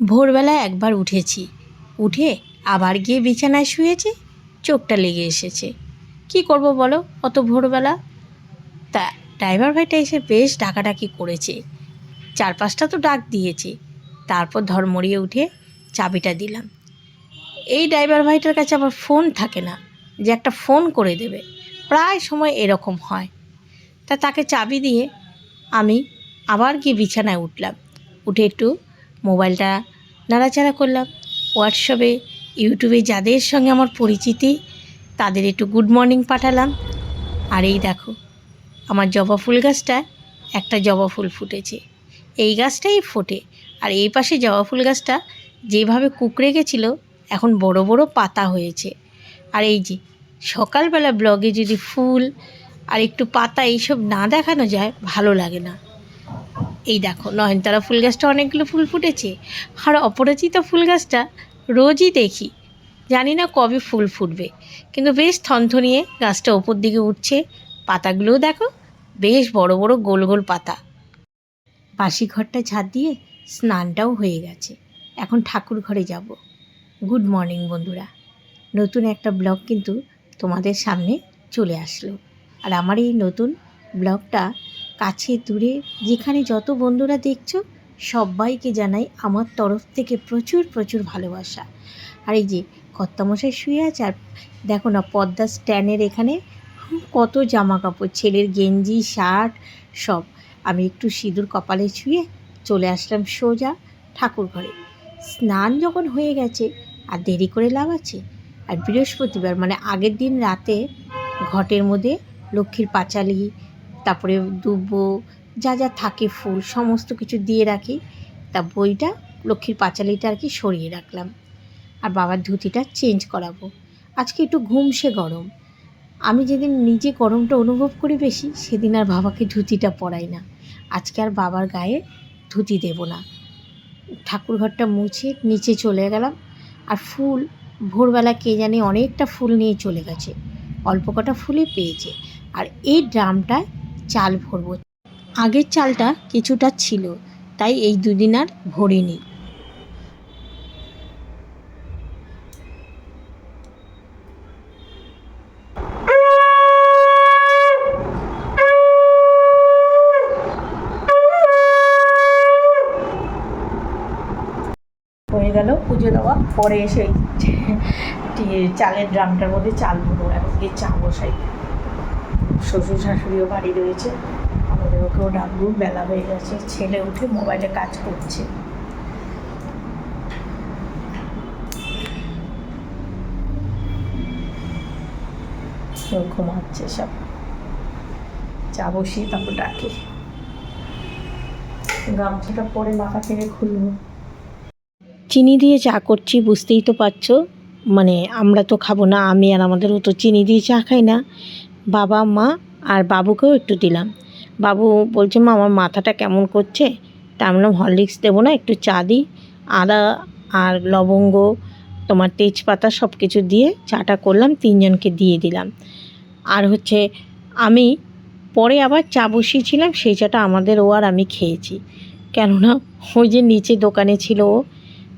ভোরবেলায় একবার উঠেছি। উঠে আবার গিয়ে বিছানায় শুয়েছি, চোখটা লেগে এসেছে। কি করব বলো, অত ভোরবেলা? তা ড্রাইভার ভাইটা এসে বেশ ডাকাডাকি করেছে। চার পাঁচটা তো ডাক দিয়েছে। তারপর ধর্মড়িয়ে উঠে চাবিটা দিলাম। এই ড্রাইভার ভাইটার কাছে আবার ফোন থাকে না, যে একটা ফোন করে দেবে। প্রায় সময় এরকম হয়। তা তাকে চাবি দিয়ে আমি আবার গিয়ে বিছানায় উঠলাম। উঠে একটু মোবাইলটা নাড়াচাড়া করলাম। হোয়াটসঅ্যাপে, ইউটিউবে যাদের সঙ্গে আমার পরিচিতি, তাদের একটু গুড মর্নিং পাঠালাম। আর এই দেখো, আমার জবা ফুল গাছটা একটা জবা ফুল ফুটেছে। এই গাছটাই ফোটে। আর এই পাশে জবা ফুল গাছটা যেভাবে কুকড়ে গেছিল, এখন বড় বড় পাতা হয়েছে। আর এই যে, সকালবেলা ব্লগে যদি ফুল আর একটু পাতা এইসব না দেখানো যায়, ভালো লাগে না। এই দেখো, নয়নতারা ফুল গাছটা অনেকগুলো ফুল ফুটেছে। আর অপরাজিতা ফুল গাছটা রোজই দেখি। জানি না কবে ফুল ফুটবে। কিন্তু বেশ থনথনিয়ে গাছটা ওপর দিকে উঠছে। পাতাগুলোও দেখো, বেশ বড় বড় গোল গোল পাতা। বাসি ঘরটা ঝাঁট দিয়ে স্নানটাও হয়ে গেছে। এখন ঠাকুর ঘরে যাব। গুড মর্নিং বন্ধুরা। নতুন একটা ব্লগ কিন্তু তোমাদের সামনে চলে আসলো। আর আমার এই নতুন ব্লগটা কাছে দূরে, যেখানে যত বন্ধুরা দেখছ, সবাইকে জানাই আমার তরফ থেকে প্রচুর প্রচুর ভালোবাসা। আর এই যে কর্তামশাই শুয়ে আছে, আর দেখো না, পদ্মা স্ট্যান্ডের এখানে কত জামা কাপড় ছেলের গেঞ্জি, শার্ট, সব। আমি একটু সিঁদুর কপালে ছুঁয়ে চলে আসলাম সোজা ঠাকুর ঘরে। স্নান যখন হয়ে গেছে, আর দেরি করে লাভ আছে, আর বৃহস্পতিবার মানে আগের দিন রাতে ঘটের মধ্যে লক্ষ্মীর পাঁচালি তারপরে দুব্বো যা যা থাকে ফুল, সমস্ত কিছু দিয়ে রাখি। তা বইটা লক্ষ্মীর পাঁচালিটা আর কি সরিয়ে রাখলাম। আর বাবার ধুতিটা চেঞ্জ করাবো। আজকে একটু ঘুমসে গরম। আমি যেদিন নিজে গরমটা অনুভব করি বেশি, সেদিন আর বাবাকে ধুতিটা পরাই না। আজকে আর বাবার গায়ে ধুতি দেব না। ঠাকুরঘরটা মুছে নিচে চলে গেলাম। আর ফুল, ভোরবেলা কে জানে অনেকটা ফুল নিয়ে চলে গেছে। অল্প কটা ফুলে পেয়েছে। আর এই ড্রামটায় চাল ভরবো। আগের চালটা কিছুটা ছিল, তাই এই দুদিন আর ভরিনি। হয়ে গেল পুজো দেওয়া। পরে এসে চালের ড্রামটার মধ্যে চাল ভরবো, এখন গিয়ে চা বসাই। শ্বশুর শাশুড়িও বাড়ি রয়েছে। আমাদের ওকেও ডাকবো, বেলা হয়ে গেছে। ছেলে উঠে মোবাইলে কাজ করছে। ঘুমাচ্ছে সব। চা বসিয়ে তারপর ডাকি। গামছাটা পরে মাথা থেকে খুলবো। চিনি দিয়ে চা করছি, বুঝতেই তো পারছ। মানে আমরা তো খাব না, আমি আর আমাদেরও তো চিনি দিয়ে চা খাই না। বাবা, মা আর বাবুকেও একটু দিলাম। বাবু বলছে, মা, আমার মাথাটা কেমন করছে? তা বললাম, হরলিক্স দেবো না, একটু চা দিই। আদা আর লবঙ্গ, তোমার তেজপাতা সব কিছু দিয়ে চাটা করলাম, তিনজনকে দিয়ে দিলাম। আর হচ্ছে, আমি পরে আবার চা বসিয়েছিলাম, সেই চাটা আমাদের ও আর আমি খেয়েছি। কেননা ওই যে নিচে দোকানে ছিল ও।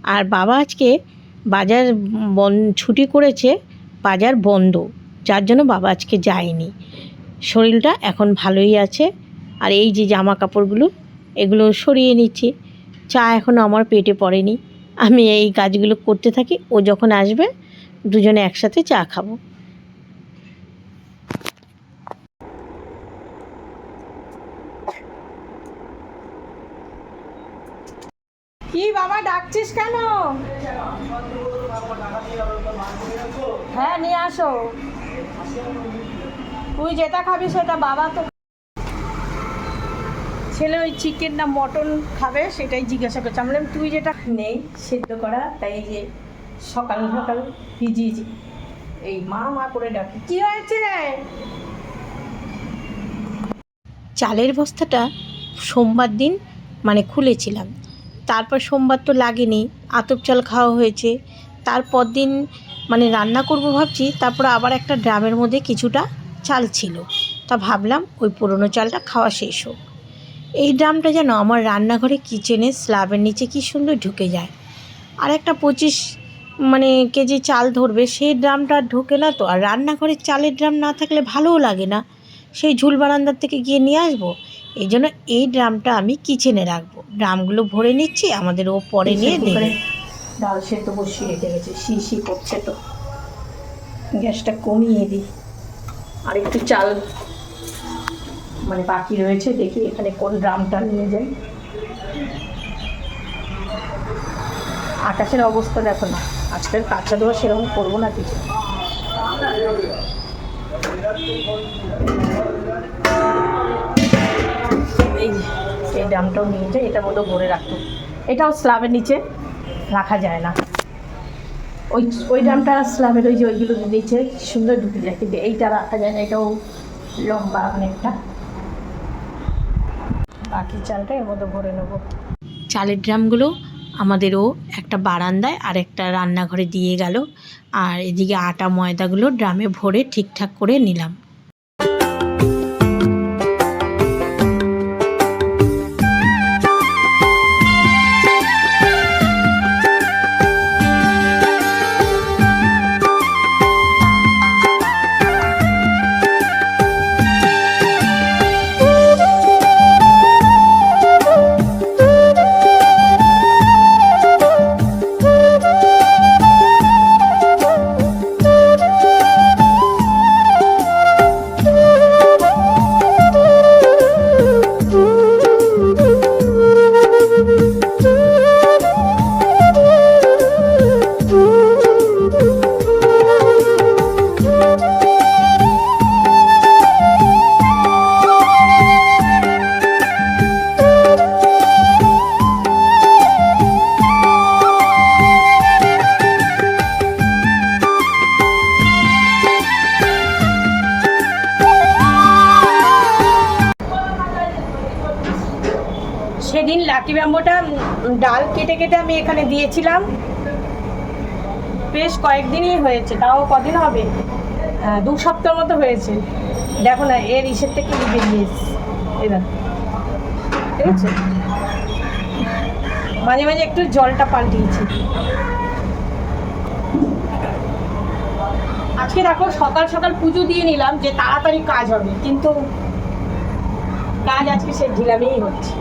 আর বাবা আজকে বাজার বন, ছুটি করেছে, বাজার বন্ধ। যার জন্য বাবা আজকে যায়নি। শরীরটা এখন ভালোই আছে। আর এই যে জামা কাপড়গুলো, এগুলো সরিয়ে নিচ্ছি। চা এখনও আমার পেটে পড়েনি। আমি এই কাজগুলো করতে থাকি, ও যখন আসবে, দুজনে একসাথে চা খাব। কি বাবা, ডাকছিস কেন? হ্যাঁ নিয়ে আসো। তুই যেটা খাবি সেটা বাবা তো ছেলে ওই চিকেন না মটন খাবে সেটাই জিজ্ঞাসা করছে। আমি বললাম, তুই যেটা নেই, সেদ্ধ করা, তাই যে সকাল সকাল ভিজিয়েছি। এই মা মা করে ডাকি, কি হয়েছে চালের বস্তাটা সোমবার দিন মানে খুলেছিলাম। তারপর সোমবার তো লাগেনি, আতপ চাল খাওয়া হয়েছে। তারপর দিন মানে রান্না করব ভাবছি তারপর আবার একটা ড্রামের মধ্যে কিছুটা চাল ছিল। তা ভাবলাম ওই পুরনো চালটা খাওয়া শেষ হোক। এই ড্রামটা যেন আমার রান্নাঘরে কিচেনের স্ল্যাবের নিচে কি সুন্দর ঢুকে যায়। আর একটা পঁচিশ মানে কেজি চাল ধরবে সেই ড্রামটা আর ঢোকে না তো। আর রান্নাঘরের চালের ড্রাম না থাকলে ভালোও লাগে না। সেই ঝুল বারান্দার থেকে গিয়ে নিয়ে আসব। এই জন্য এই ড্রামটা আমি কিচেনে রাখব। ড্রামগুলো ভরে নিচ্ছি আমাদের ও পরে নিয়ে দেবে। ডাল সেদ্ধ বসিয়ে গেছে শিশি করছে তো। গ্যাসটা কমিয়ে দিই। আর একটু চাল মানে বাকি রয়েছে, দেখি এখানে কোন ড্রামটা নিয়ে যাই। আকাশের অবস্থা দেখো না, আজকের কাঁচা দেওয়া সেরকম করব না কিছু। এই ড্রামটাও নিয়ে যাই, এটার মতো ভরে রাখতো এটাও স্ল্যাবের নিচে। রাখা যায় না। ওই ওই ড্রামটা স্ল্যাবের ওই যে ওইগুলো দিয়েছে সুন্দর ঢুকে যায়, কিন্তু এইটা রাখা যায় না, এটাও লম্বা অনেকটা। বাকি চালটা এর মধ্যে ভরে নেব। চালের ড্রামগুলো আমাদেরও একটা বারান্দায় আর একটা রান্নাঘরে দিয়ে গেল, আর এদিকে আটা ময়দাগুলো ড্রামে ভরে ঠিকঠাক করে নিলাম। সেদিন ব্যাম্বোটা ডাল কেটে কেটে আমি এখানে দিয়েছিলাম। বেশ কয়েকদিনই হয়েছে, তাও কদিন হবে? দু সপ্তাহ মতো হয়েছে। দেখো না, এর ইসের থেকে বেরিয়ে এসছে দেখো। ঠিক আছে? মাঝে মাঝে একটু জলটা পাল্টিয়েছি। আজকে দেখো, সকাল সকাল পুজো দিয়ে নিলাম যে তাড়াতাড়ি কাজ হবে, কিন্তু কাজ আজকে সে ঢিলামেই হচ্ছে।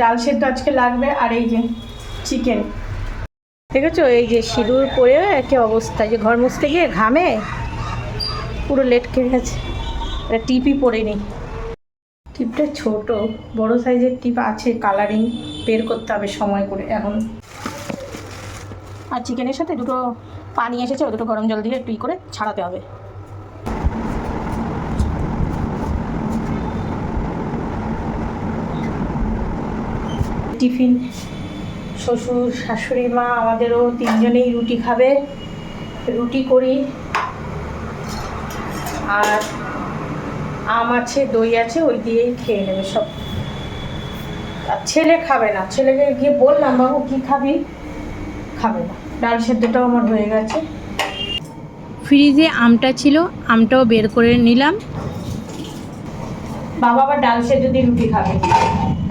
ডাল সেদ্ধ আজকে লাগবে আর এই যে চিকেন। দেখেছ? এই যে সিঁদুর পরে একই অবস্থা যে ঘর মুছতে গিয়ে ঘামে, পুরো লেট খেয়ে গেছে। একটা টিপই পরে নি টিপটা ছোট, বড় সাইজের টিপ আছে কালারিং বের করতে হবে সময় করে এখন। আর চিকেনের সাথে দুটো পানি এসেছে দুটো গরম জল দিয়ে একটু ই করে ছাড়াতে হবে। টিফিন, শ্বশুর, শাশুড়ি, মা, আমাদেরও তিনজনেই রুটি খাবে। রুটি করি। আর আম আছে, দই আছে, ওই দিয়েই খেয়ে নেবে সব। আর ছেলে খাবে না। ছেলেকে গিয়ে বললাম, বাবু, কী খাবি? খাবে না। ডাল সেদ্ধটাও আমার হয়ে গেছে। ফ্রিজে আমটা ছিল, আমটাও বের করে নিলাম। বাবা আবার ডাল সেদ্ধ দিয়ে রুটি খাবে।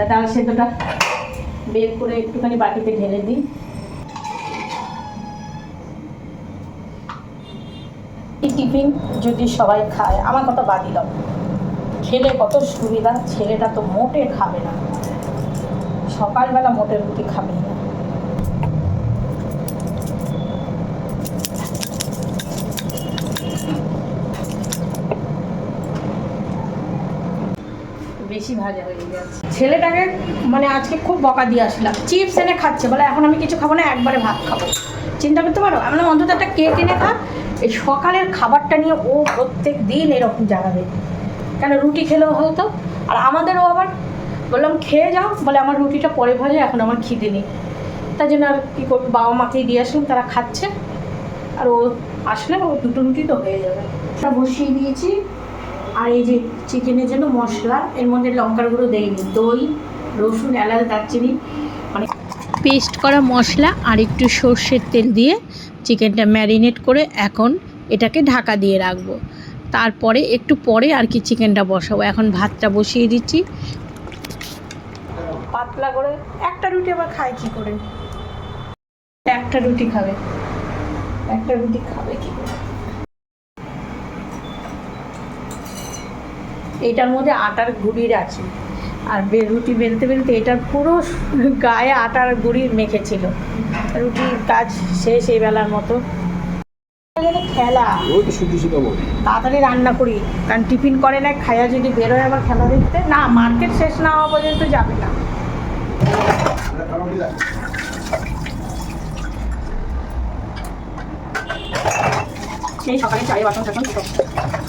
ডাল সেদ্ধটা বের করে একটুখানি বাটিতে ঢেলে দিই। এই টিফিন যদি সবাই খায়, আমার কথা বাদই দাও খেলে কত সুবিধা? ছেলেটা তো মোটে খাবে না। সকালবেলা মোটে রুটি খাবে না। বেশি ভাজা হয়ে গেছে। ছেলেটাকে মানে আজকে খুব বকা দিয়ে আসলাম। চিপস এনে খাচ্ছে, বলে এখন আমি কিছু খাব না, একবারে ভাত খাব। চিন্তা করতে পারো? আমি অন্তত একটা কেক এনে খা। এই সকালের খাবারটা নিয়ে ও প্রত্যেক দিন এরকম জানাবে কেন, রুটি খেলেও হতো। আর আমাদেরও আবার বললাম, খেয়ে যাও। বলে, আমার রুটিটা পরে ভাজে, এখন আমার খিদে নেই। তাই জন্য আর কী করব? বাবা মাকেই দিয়ে আসলাম, তারা খাচ্ছে। আর ও আসলে ও দুটো রুটি তো হয়ে যাবে। বসিয়ে দিয়েছি। আর এই যে চিকেনের জন্য মশলা এর মধ্যে লঙ্কার গুঁড়ো দেয়নি দই রসুন এলাচ দারচিনি মানে পেস্ট করা মশলা আর একটু সর্ষের তেল দিয়ে চিকেনটা ম্যারিনেট করে এখন এটাকে ঢাকা দিয়ে রাখব। তারপরে একটু পরে আর কি চিকেনটা বসাবো। এখন ভাতটা বসিয়ে দিচ্ছি। পাতলা করে একটা রুটি আবার খায় কি করে? একটা রুটি খাবে। একটা রুটি খাবে কি করে? এটার মধ্যে আটার গুড়ির আছে। আর বে- রুটি বেলতে বেলতে এটার পুরো গায়ে আটার গুড়ি মেখেছিল। রুটির কাজ শেষ এই বেলার মতো। খেলা। তাড়াতাড়ি রান্না করি। কারণ টিফিন করে না খাইয়া যদি বেরোয় আবার খেলা দেখতে না মার্কেট শেষ না হওয়া পর্যন্ত যাবে না। সেই সকালে চায়ে বাসন টাসন সব।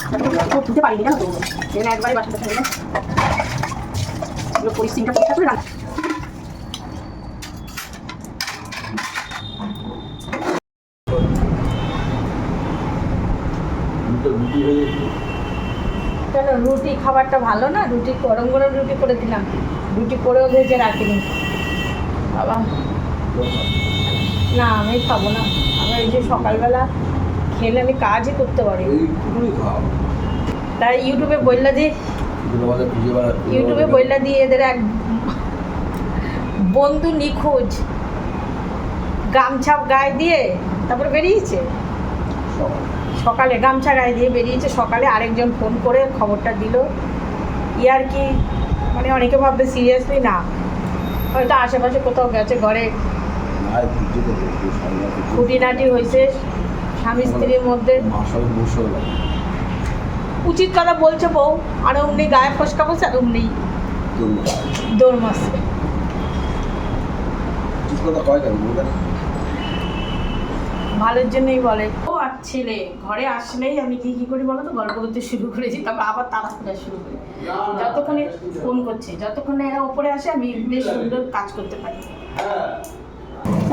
সব ধুতে পারিনি জানো তো? এই একবারই বাসন টাসন এগুলো এগুলো পরিষ্কার করে রান্না রুটি কেন রুটি খাবারটা ভালো না? রুটি গরম গরম রুটি করে দিলাম। রুটি করেও ভেজে রাখিনি। বাবা। না আমি খাব না। আমি এই যে সকালবেলা খেলে আমি কাজই করতে পারি তাই ইউটিউবে বললা বেড়া ইউটিউবে বললা দিয়ে এদের এক বন্ধু নিখোঁজ। গামছা গায়ে দিয়ে তারপরে বেরিয়েছে। সকালে গামছা গায়ে দিয়ে বেরিয়েছে। সকালে আরেকজন ফোন করে খবরটা দিল। ইয়ার কি মানে অনেকে ভাববে সিরিয়াসলি না। হয়তো আশেপাশে কোথাও গেছে, ঘরে খুঁটিনাটি হয়েছে। স্বামী স্ত্রীর মধ্যে বসে উচিত কথা বলছে বউ, আর অমনি গায়ে ফসকা বলছে, আর অমনি দৌড় বলবেন ভালোর জন্যই বলে। ও আর ছেলে, ঘরে আসলেই আমি কি কি করি বলো তো? গল্প করতে শুরু করেছি, তারপর আবার তারা শুরু করি। যতক্ষণে ফোন করছে, যতক্ষণে এরা ওপরে আসে, আমি বেশ সুন্দর কাজ করতে পারি।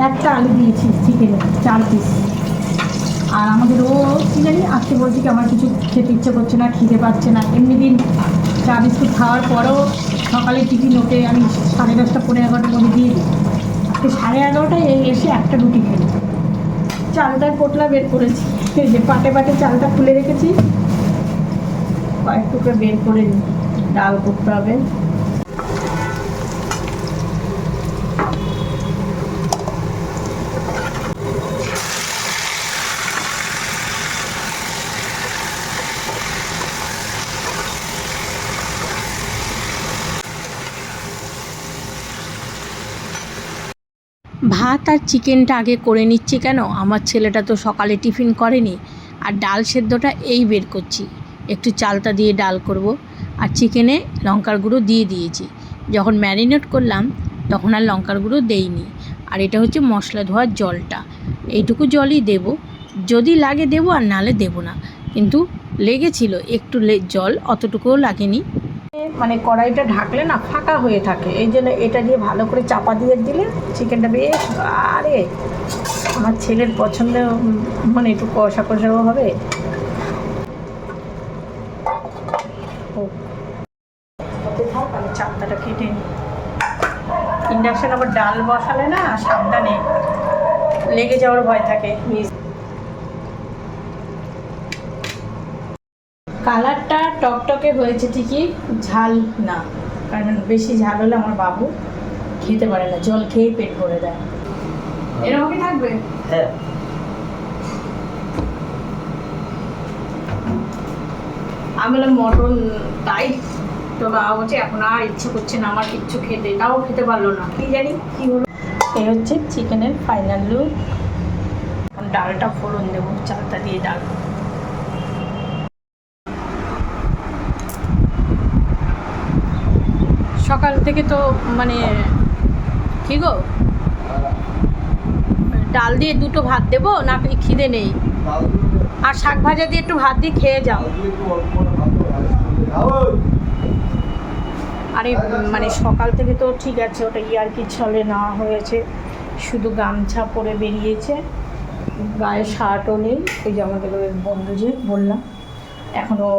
একটা আলু দিয়েছি, চিকেনে, চার পিস আর আমাদের ও কি জানি আজকে বলছি কি, আমার কিছু খেতে ইচ্ছে করছে না, খিদে পাচ্ছে না। এমনি দিন চা, বিস্কুট খাওয়ার পরেও সকালে টিফিন ওকে আমি সাড়ে দশটা পনেরো এগারোটার মধ্যে দিয়ে দিই। আজকে সাড়ে এগারোটায় এসে একটা রুটি খেলো চালটার পোটলা বের করেছি। যে পাটে পাটে চালটা খুলে রেখেছি। কয়েক টুকরো বের করে ডাল করতে হবে। ভাত আর চিকেনটা আগে করে নিচ্ছি কেন? আমার ছেলেটা তো সকালে টিফিন করেনি। আর ডাল সেদ্ধটা এই বের করছি। একটু চালতা দিয়ে ডাল করব। আর চিকেনে লঙ্কার গুঁড়ো দিয়ে দিয়েছি। যখন ম্যারিনেট করলাম, তখন আর লঙ্কার গুঁড়ো দেইনি। আর এটা হচ্ছে মশলা ধোয়ার জলটা। এইটুকু জলই দেব। যদি লাগে দেবো আর নালে দেবো না। কিন্তু লেগেছিল। একটু জল অতটুকুও লাগেনি। মানে কড়াইটা ঢাকলে না ফাঁকা হয়ে থাকে। এই জন্য এটা দিয়ে ভালো করে চাপা দিয়ে দিলে চিকেনটা বেশ আরে, আমার ছেলের পছন্দ মানে একটু কষা কষাও হবে। চাপটাটা কেটে ইন্ডাকশন আবার ডাল বসালে না সাবধানে লেগে যাওয়ার ভয় থাকে। কালারটা টকটকে হয়েছে ঠিকই ঝাল না। কারণ বেশি ঝাল হলে আমার বাবু খেতে পারে না জল খেয়েই পেট ভরে দেয় এরকমই থাকবে? হ্যাঁ। আমি বললাম মটন তাই তো বাবা বলছে এখন আর ইচ্ছে করছে না আমার কিচ্ছু খেতে তাও খেতে পারল না। কি জানি কি হলো। এই হচ্ছে চিকেনের ফাইনাল লুক। ডালটা ফোড়ন দেবো চালটা দিয়ে ডাল সকাল থেকে তো মানে কি গো? ডাল দিয়ে দুটো ভাত দেবো না খিদে নেই? আর শাক ভাজা দিয়ে একটু ভাত দিয়ে খেয়ে যাও। আরে মানে সকাল থেকে তো ঠিক আছে, ওটা ইয়ার কি ছলে নেওয়া হয়েছে। শুধু গামছা পরে বেরিয়েছে। গায়ে শার্টও নেই, ওই যে আমাদের ওই বন্ধু যে বললাম। এখনও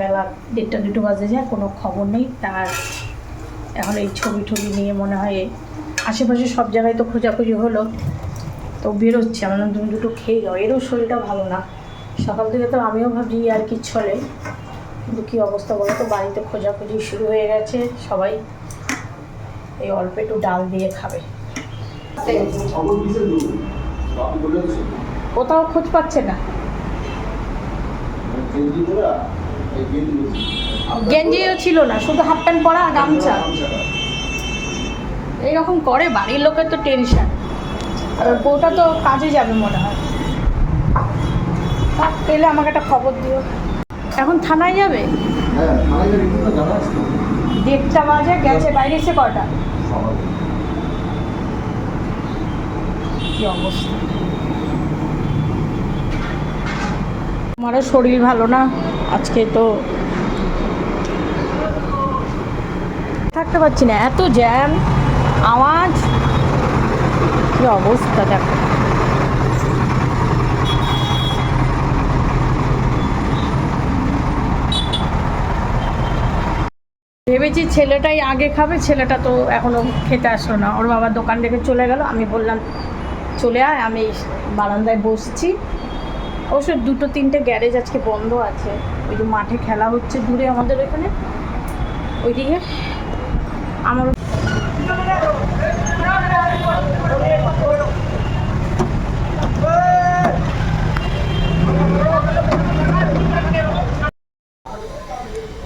বেলা দেড়টা দুটো বাজে যায়, কোনো খবর নেই। তার এখন এই ছবি টবি নিয়ে মনে হয় আশেপাশে সব জায়গায় তো খোঁজাখুঁজি হলো। তো বেরোচ্ছে, আমার তুমি দুটো খেয়ে যাও এরও শরীরটা ভালো না। সকাল থেকে তো আমিও ভাবছি আর কি চলে। কিন্তু কী অবস্থা বলো তো? বাড়িতে খোঁজাখুঁজি শুরু হয়ে গেছে। সবাই এই অল্প একটু ডাল দিয়ে খাবে। কোথাও খোঁজ পাচ্ছে না। গেঞ্জিও ছিল না শুধু হাফ প্যান্ট পরা আর গামছা। এইরকম করে বাড়ির লোকের তো টেনশন আর বউটা তো কাজে যাবে মনে হয়। পেলে আমাকে একটা খবর দিও। এখন থানায় যাবে? হ্যাঁ। দেড়টা বাজে গেছে বাইরে এসে কটা। কি অবস্থা? আমারও শরীর ভালো না আজকে তো থাকতে পারছি না। এত জ্যাম আওয়াজ। কি অবস্থা, দেখো। ভেবেছি ছেলেটাই আগে খাবে, ছেলেটা তো এখনও খেতে আসলো না। ওর বাবা দোকান রেখে চলে গেল। আমি বললাম, চলে আয়, আমি বারান্দায় বসছি। অবশ্য দুটো তিনটে গ্যারেজ আজকে বন্ধ আছে। ওই যে মাঠে খেলা হচ্ছে দূরে আমাদের এখানে ওইদিকে আমার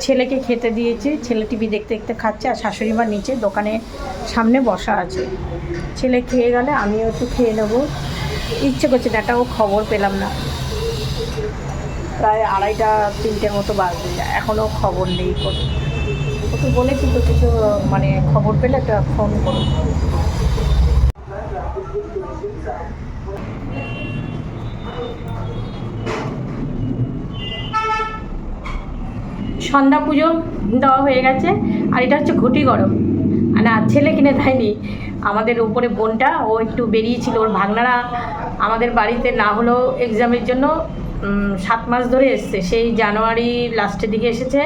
ছেলেকে খেতে দিয়েছে, ছেলে টিভি দেখতে দেখতে খাচ্ছে আর শাশুড়ি মা নিচে দোকানে সামনে বসা আছে। ছেলে খেয়ে গেলে আমিও একটু খেয়ে নেব। ইচ্ছে করছে না একটা ও খবর পেলাম না। প্রায় আড়াইটা, তিনটের মতো বাজবে এখনও খবর নেই কোনো ওকে বলেছি তো কিছু মানে খবর পেলে একটা ফোন করো। সন্ধ্যা পুজো দেওয়া হয়ে গেছে, আর এটা হচ্ছে ঘটি গরম। না, ছেলে কিনে দেয়নি। আমাদের উপরে বোনটা, ও একটু বেরিয়েছিল, ওর ভাগনারা আমাদের বাড়িতে না হলেও এক্সামের জন্য সাত মাস ধরে এসছে। সেই জানুয়ারি লাস্টের দিকে এসেছে।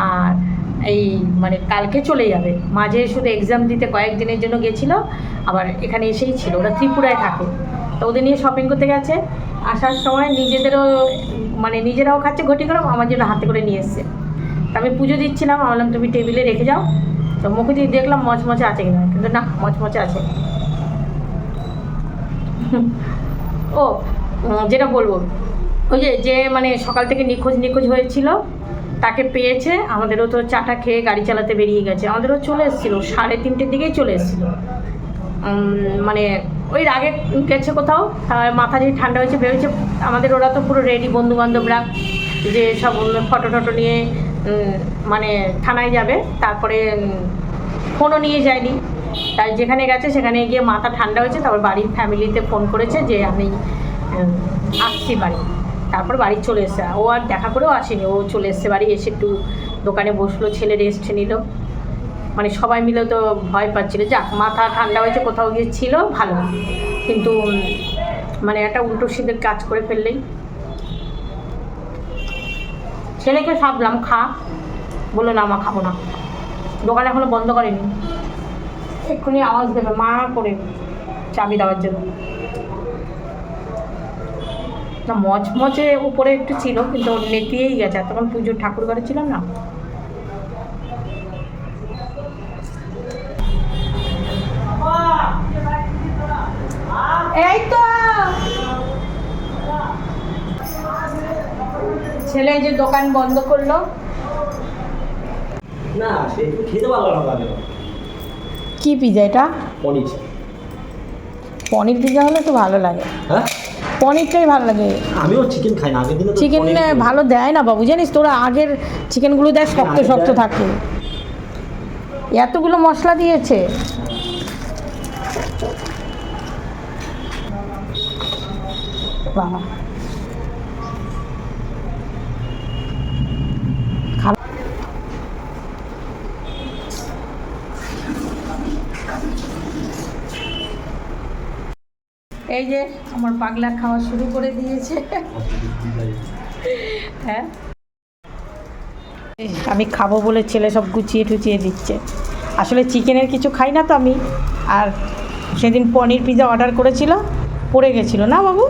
আর এই মানে কালকে চলে যাবে। মাঝে শুধু এক্সাম দিতে কয়েকদিনের জন্য গেছিল, আবার এখানে এসেই ছিল। ওরা ত্রিপুরায় থাকে। তো ওদের নিয়ে শপিং করতে গেছে। আসার সময় নিজেদেরও মানে নিজেরাও খাচ্ছে, ঘটি গরম, আমার জন্য হাতে করে নিয়ে এসছে। আমি পুজো দিচ্ছিলাম বললাম, তুমি টেবিলে রেখে যাও। তো মুখে দিয়ে দেখলাম মচমচে আছে কিনা। কিন্তু না, মচমচে আছে। ও যেটা বলব, ওই যে যে মানে সকাল থেকে নিখোঁজ নিখোঁজ হয়েছিল তাকে পেয়েছে, আমাদেরও তো চাটা খেয়ে গাড়ি চালাতে বেরিয়ে গেছে। আমাদেরও চলে এসেছিল, সাড়ে তিনটের দিকেই চলে এসেছিল। মানে ওই আগে গেছে কোথাও মাথা যে ঠান্ডা হয়েছে, ভেবেছে আমাদের ওরা তো পুরো রেডি বন্ধু বান্ধবরা যে সব ফটো টটো নিয়ে মানে থানায় যাবে, তারপরে ফোনও নিয়ে যায়নি। তাই যেখানে গেছে, সেখানে গিয়ে মাথা ঠান্ডা হয়েছে, তারপর বাড়ির ফ্যামিলিতে ফোন করেছে যে আমি আসছি বাড়ি। তারপর বাড়ি চলে এসে, ও আর দেখা করেও আসেনি, ও চলে এসছে বাড়ি, এসে একটু দোকানে বসল, ছেলে রেস্ট নিল। মানে সবাই মিলে তো ভয় পাচ্ছিল, যাক, মাথা ঠান্ডা হয়েছে, কোথাও গিয়ে ছিল, ভালো। কিন্তু মানে একটা উল্টো সিধে কাজ করে ফেললেই। ছেলেকে সাবলাম খা। বলল, না, মা, খাব না। দোকান এখনও বন্ধ করেনি। এক্ষুনি আওয়াজ দেবে, মা করে চাবি দেওয়ার জন্য। না মচমচে উপরে একটু ছিল কিন্তু ওর নেতিয়েই গেছে। তখন পুজোর ঠাকুর ঘরে ছিলাম না? এই তো! ছেলে যে দোকান বন্ধ করল। না সে খেতে পারল না কি পিজা এটা? পনির। পনির পিজা হলে তো ভালো লাগে। হ্যাঁ? পনিরটাই ভালো লাগে। আমিও চিকেন খাই না আগের দিনে চিকেন ভালো দেয় না বাবু জানিস তোরা আগের চিকেনগুলো দেয় শক্ত শক্ত থাকে। এতগুলো মশলা দিয়েছে। বাবা। এই যে আমার পাগলা খাওয়া শুরু করে দিয়েছে। হ্যাঁ। আমি খাব বলে ছেলে সব গুছিয়ে টুচিয়ে দিচ্ছে। আসলে চিকেনের কিছু খাই না তো আমি। আর সেদিন পনির পিজা অর্ডার করেছিল, পড়ে গেছিল। না বাবু?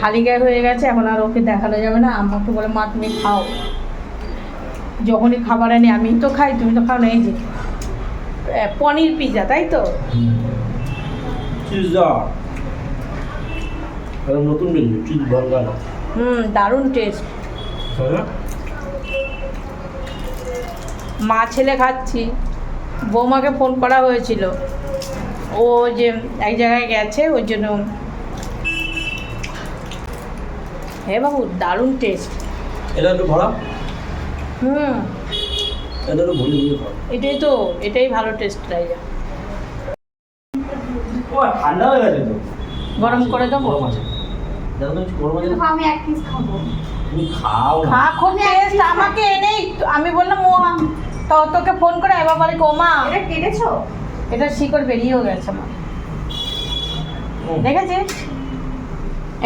খালি গায়ে হয়ে গেছে, এখন আর ওকে দেখানো যাবে না। আমাকে বলে, মা, তুমি খাও। যখনই খাবার আনি আমি তো খাই, তুমি তো খাও না। এই যে পনির পিৎজা তাই তো? নতুন চিজ বার্গার হুম দারুণ টেস্ট মা ছেলে খাচ্ছি। বৌমাকে ফোন করা হয়েছিল। ও যে এক জায়গায় গেছে ওই জন্য হ্যাঁ বাবু দারুণ টেস্ট এটা একটু ভরা হুম এটা একটু ভুলি ভুলি খাও এটাই তো এটাই ভালো টেস্ট রাইজা ও ঠান্ডা হয়ে গেছে তো। গরম করে দেবো? গরম আছে? আমি এক পিস খাব। তুমি খাও না। খা খুব টেস্ট আমাকে এনেই। আমি বললাম ও তো তোকে ফোন করে এবার বলে ও মা এটা কেটেছো? এটা শিকড় বেরিয়েও গেছে মা। দেখেছিস?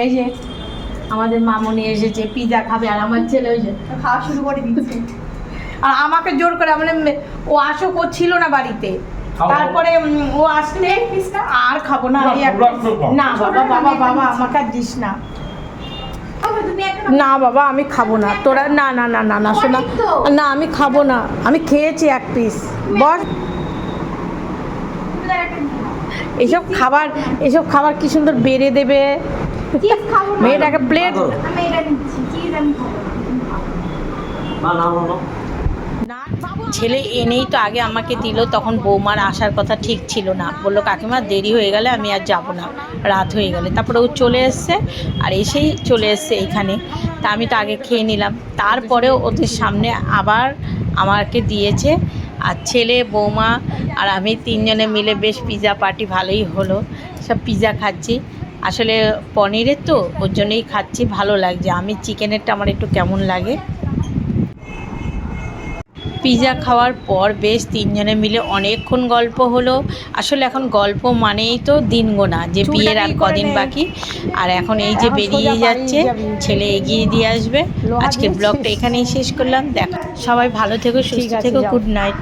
এই যে আমাদের মামনি এসেছে পিজা খাবে আর আমার ছেলে ওই যে খাওয়া শুরু করে দিচ্ছে। আর আমাকে জোর করে আমি বললাম, ও আসুক ও ছিল না বাড়িতে। তারপরে ও আসলে আর খাব না না, বাবা বাবা বাবা আমাকে আর দিস না। না বাবা আমি খাব না। তোরা না না না না না শোনা। না আমি খাব না। আমি খেয়েছি এক পিস বস। এইসব খাবার এইসব খাবার কি সুন্দর বেড়ে দেবে? মেয়েটাকে প্লেট খাব। আমি এটা নিচ্ছি। চিজ আমি খাব না। তুমি খাও। না না না না ছেলে এনেই তো আগে আমাকে দিল, তখন বৌমার আসার কথা ঠিক ছিল না। বলল, কাকিমা, দেরি হয়ে গেলে আমি আর যাব না, রাত হয়ে গেলে। তারপরে ও চলে এসছে আর এসেই চলে এসছে এখানে। তা আমি তো আগে খেয়ে নিলাম। তারপরেও ওদের সামনে আবার আমাকে দিয়েছে। আর ছেলে, বৌমা আর আমি তিনজনে মিলে বেশ পিৎজা পার্টি ভালোই হলো। সব পিৎজা খাচ্ছি। আসলে পনিরের তো, ওর জন্যই খাচ্ছি, ভালো লাগছে। আমি চিকেনেরটা আমার একটু কেমন লাগে? পিৎজা খাওয়ার পর বেশ তিনজনে মিলে অনেকক্ষণ গল্প হলো। আসলে এখন গল্প মানেই তো দিন গোনা যে বিয়ের আর কদিন বাকি। আর এখন এই যে বেরিয়ে যাচ্ছে ছেলে এগিয়ে দিয়ে আসবে। আজকে ব্লগটা এখানেই শেষ করলাম। দেখা সবাই ভালো থেকো সুস্থ থেকো গুড নাইট